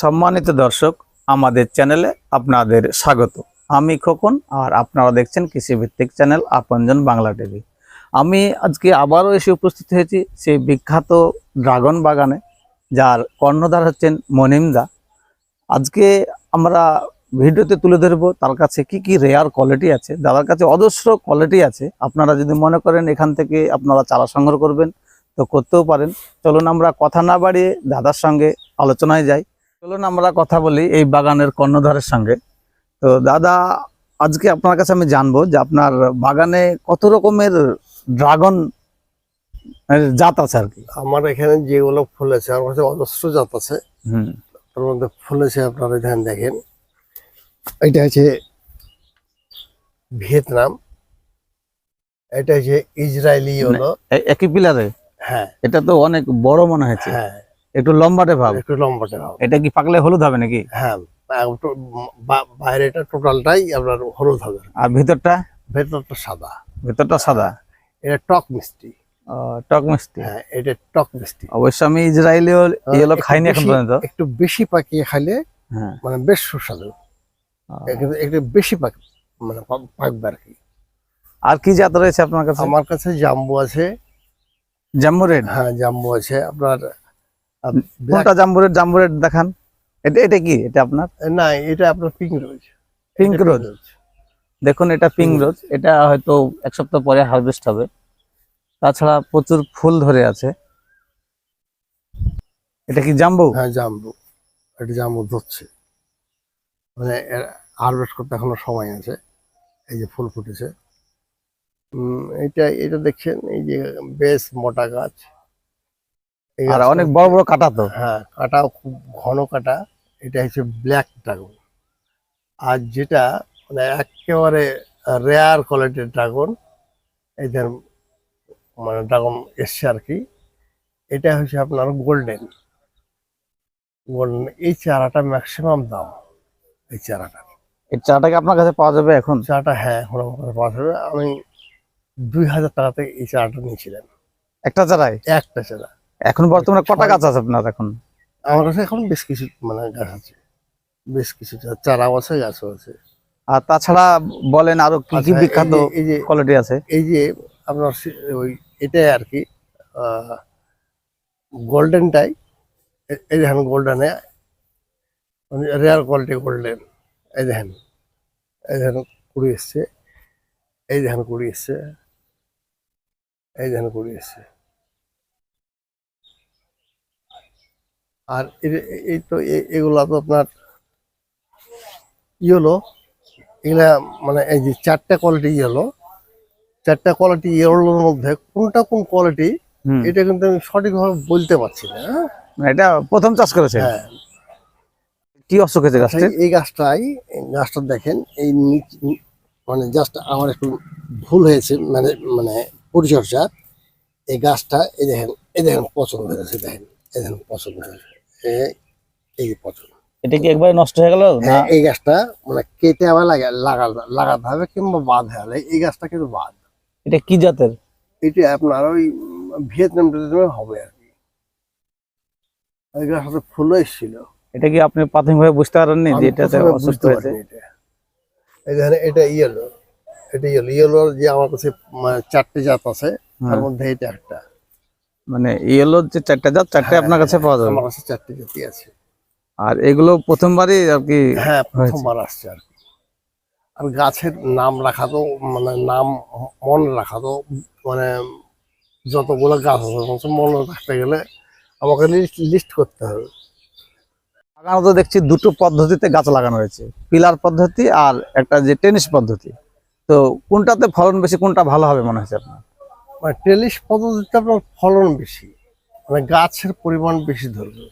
সম্মানিত দর্শক, আমাদের চ্যানেলে আপনাদের স্বাগত। আমি খোকন আর আপনারা দেখছেন কৃষিভিত্তিক চ্যানেল আপনজন বাংলা টিভি। আমি আজকে আবারও এসে উপস্থিত হয়েছি সেই বিখ্যাত ড্রাগন বাগানে, যার কর্ণধার হচ্ছেন মনিমদা। আজকে আমরা ভিডিওতে তুলে ধরবো তার কাছে কি কি রেয়ার কোয়ালিটি আছে, দাদার কাছে অজস্র কোয়ালিটি আছে। আপনারা যদি মনে করেন এখান থেকে আপনারা চারা সংগ্রহ করবেন, তো করতেও পারেন। চলুন আমরা কথা না বাড়িয়ে দাদার সঙ্গে আলোচনায় যাই। চলুন আমরা কথা বলি এই বাগানের কর্ণধারের সঙ্গে। তো দাদা আজকে আপনার কাছে আমি জানব যে আপনার বাগানে কত রকমের ড্রাগন জাত আছে আর কি? আমার এখানে যেগুলো ফুলেছে আমার কাছে অজস্র জাত আছে। হুম। তার মধ্যে ফুলেছে আপনারা ধ্যান দেখেন। এটা হচ্ছে ভিয়েতনাম। এটা হচ্ছে ইসরায়েলি হলো। একই পিলারে হ্যাঁ। এটা তো অনেক বড় মনে হয়েছে। হ্যাঁ। একটু লম্বাটে ভাব। একটু লম্বাটে ভাব। এটা কি পাকলে হলুদ হবে নাকি? হ্যাঁ বাইরেটা টোটালটাই আপনার হলুদ হবে। আর ভিতরটা? ভেতরটা সাদা। ভিতরটা সাদা? এটা টক মিষ্টি। টক মিষ্টি। হ্যাঁ এটা টক মিষ্টি। অবশ্য আমি এগুলো খাইনি এখন পর্যন্ত। একটু বেশি পাকিয়ে খাইলে হ্যাঁ। মানে বেশ সুস্বাদু। একটু বেশি পাক মানে পাকবে আর কি। আর কি জাত রয়েছে আপনার কাছে? আমার কাছে জাম্বু আছে। জাম্বু রেড? হ্যাঁ জাম্বু আছে। আপনার কোনটা জাম্বু রেড দেখান? এটা এটা কি? এটা আপনার? না এটা আপনার পিঙ্ক রোজ পিঙ্ক রোজ দেখুন এটা পিঙ্ক রোজ এটা হয়তো এক সপ্তাহ পরে হারভেস্ট হবে। তাছাড়া প্রচুর ফুল ধরে আছে। এটা কি জাম্বু? হ্যাঁ জাম্বু। এটা জাম্বু ধরছে। মানে হারভেস্ট করতে এখনও সময় আছে। এই যে ফুল ফুটেছে। এটা এটা দেখছেন? এই যে বেশ মোটা গাছ। আর অনেক বড় বড় কাটা তো। হ্যাঁ কাটাও খুব ঘন কাটা এটা হচ্ছে ব্ল্যাক ড্রাগন আর যেটা মানে একেবারে রেয়ার কোয়ালিটির ড্রাগন এদের মানে ড্রাগন এসছে আর কি এটা হচ্ছে আপনার গোল্ডেন গোল্ডেন এই চারাটা ম্যাক্সিমাম দাম এই চারাটা। এই চাটাকে আপনার কাছে পাওয়া যাবে এখন? চারাটা হ্যাঁ এখন আমার কাছে পাওয়া যাবে। আমি দুই হাজার টাকাতে এই চারাটা নিয়েছিলাম। একটা চারাই একটা চারা। এখন বর্তমানে কটা গাছ আছে আপনার এখন? আমার কাছে এখন বেশ কিছু মানে গাছ আছে। বেশ কিছু চা- চারাও আছে গাছও আছে। আর তাছাড়া বলেন আরও কি কি আচ্ছা, বিখ্যাত এই যে কোয়ালিটি আছে? এই যে আপনার ওই এটাই আর কি গোল্ডেনটাই এই দেখেন গোল্ডেনে রেয়ার কোয়ালিটি গোল্ডেন এই দেখেন এই দেখেন কুড়ি এসছে। এই দেখেন কুড়ি এসছে। এই দেখেন কুড়ি এসছে। আর এই তো এগুলা তো আপনার ইয়েলো এগুলা মানে এই যে চারটা কোয়ালিটি ইয়েলো চারটা কোয়ালিটি ইয়েলোর মধ্যে কোনটা কোন কোয়ালিটি এটা কিন্তু আমি সঠিকভাবে বলতে পারছি না হ্যাঁ? এটা প্রথম চাষ করেছে হ্যাঁ। কি অসুখ হয়েছে গাছটি? এই গাছটাই গাছটা দেখেন এই মানে জাস্ট আমার একটু ভুল হয়েছে মানে মানে পরিচর্যা। এই গাছটা এই দেখেন এই দেখেন পছন্দ হয়েছে দেখেন এই দেখেন পছন্দ হয়েছে এই- এই পছন্দ এটা কি একবারে নষ্ট হয়ে গেল? না? হ্যাঁ এই গাছটা মানে কেটে আবার লাগা লাগা লাগাতে হবে কিংবা বাঁধ হবে এই গাছটা কিন্তু বাদ এটা কি জাতের? এটা আপনার ওই ভিয়েতনাম টিয়েতনামে হবে আর কি। ওই গাছটা ফুলও এসেছিল। এটা কি আপনি প্রাথমিকভাবে বুঝতে পারেননি যে এটাতে অসুস্থ হয়েছে? পারিনি এটা। এই এটা ইয়েলো এটা ইয়েলো ইয়েলো যে আমার কাছে মানে চারটে জাত আছে তার হ্যাঁ, মধ্যে এটা একটা। মানে ইয়েলো যে চারটা জাত চারটে আপনার কাছে পাওয়া যাবে? আমার কাছে চারটে জাতি আছে। আর এগুলো প্রথমবারই আর কি হ্যাঁ। প্রথমবার আসছে আর কি। আর গাছের নাম রাখা তো মানে নাম মন রাখা তো মানে যতগুলো গাছ আছে মনে রাখতে গেলে আমাকে লিস্ট করতে হবে। লাগানো তো দেখছি দুটো পদ্ধতিতে গাছ লাগানো হয়েছে পিলার পদ্ধতি আর একটা যে টেনিস পদ্ধতি। তো কোনটাতে ফলন বেশি কোনটা ভালো হবে মনে হচ্ছে আপনার? মানে টেলিশ পদ্ধতিতে আপনার ফলন বেশি মানে গাছের পরিমাণ বেশি ধরবে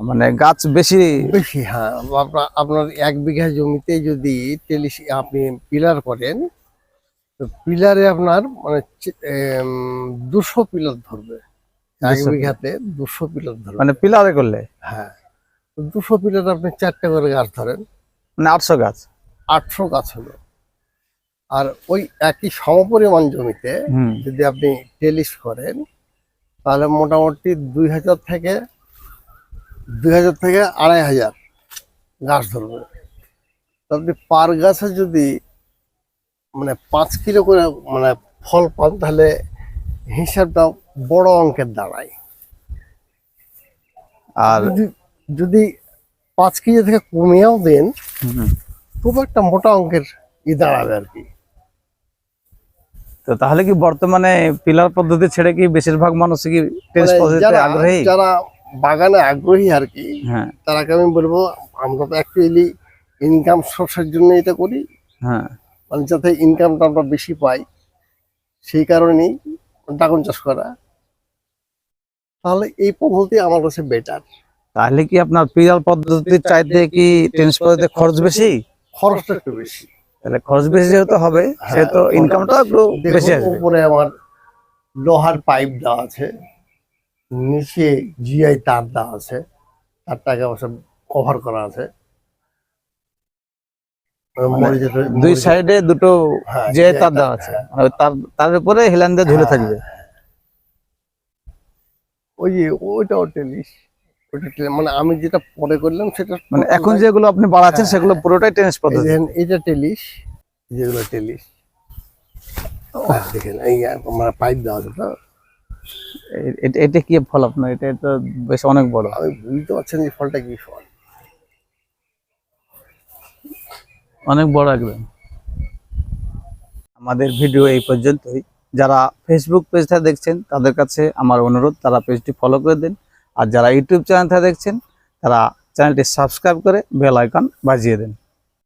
মানে গাছ বেশি? বেশি হ্যাঁ। আপনার আপনার এক বিঘা জমিতে যদি টেলিশ আপনি পিলার করেন তো পিলারে আপনার মানে দুশো পিলার ধরবে। এক বিঘাতে দুশো পিলার ধরবে। মানে পিলারে করলে? হ্যাঁ। দুশো পিলার আপনি চারটে করে গাছ ধরেন। মানে আটশো গাছ? আটশো গাছ হলো। আর ওই একই সমপরিমাণ জমিতে যদি আপনি টেলিশ করেন তাহলে মোটামুটি দুই হাজার থেকে দুই হাজার থেকে আড়াই হাজার গাছ ধরবে। আপনি পার গাছে যদি মানে পাঁচ কিলো করে মানে ফল পান তাহলে হিসাবটা বড় অঙ্কের দাঁড়ায় আর যদি যদি পাঁচ কেজি থেকে কমিয়েও দেন খুব একটা মোটা অঙ্কের ই দাঁড়াবে আর কি। তো তাহলে কি বর্তমানে পিলার পদ্ধতি ছেড়ে কি বেশিরভাগ মানুষ কি টেরেস মানে পদ্ধতিতে যারা আগ্রহী? যারা বাগানে আগ্রহী আর কি হ্যাঁ। তারাকে আমি বলব আমরা তো অ্যাকচুয়ালি ইনকাম সোর্সের জন্য এটা করি। হ্যাঁ। মানে যাতে ইনকামটা আমরা বেশি পাই সেই কারণেই ড্রাগন চাষ করা। তাহলে এই পদ্ধতি আমার কাছে বেটার তাহলে কি আপনার পিলার পদ্ধতির চাইতে কি টেরেস পদ্ধতিতে খরচ বেশি? খরচটা একটু বেশি। তাহলে খরচ বেশি যেহেতু হবে সেহেতু হ্যাঁ, ইনকামটা একটু বেশি। আসবে। উপরে আমার লোহার পাইপ দেওয়া আছে নিচে জিআই তার দেওয়া আছে তারটাকে অবশ্য কভার করা আছে। মরিচের- দুই সাইডে দুটো হ্যাঁ, জিআই তার দেওয়া আছে। মানে তার তার উপরে হেলান দিয়ে ঝুলে হ্যাঁ, থাকবে। ওই যে ওইটাও টেলিস মানে আমি যেটা পরে করলাম সেটা মানে এখন যেগুলো আপনি বাড়াচ্ছেন সেগুলো পুরোটাই টেনিস পদ্ধতি। এটা টেলিস যেগুলো টেলিস দেখেন এই আমার পাইপ দেওয়া আছে তো। এটা- এটা কি ফল আপনার? এটা তো বেশ অনেক বড়। আমি বুঝতে পারছেন যে ফলটা কি ফল। অনেক বড় একদম। আমাদের ভিডিও এই পর্যন্তই। যারা ফেসবুক পেজটা দেখছেন তাদের কাছে আমার অনুরোধ তারা পেজটি ফলো করে দিন। আর যারা ইউটিউব চ্যানেল দেখছেন তারা চ্যানেলটি সাবস্ক্রাইব করে বেল আইকন বাজিয়ে দিন।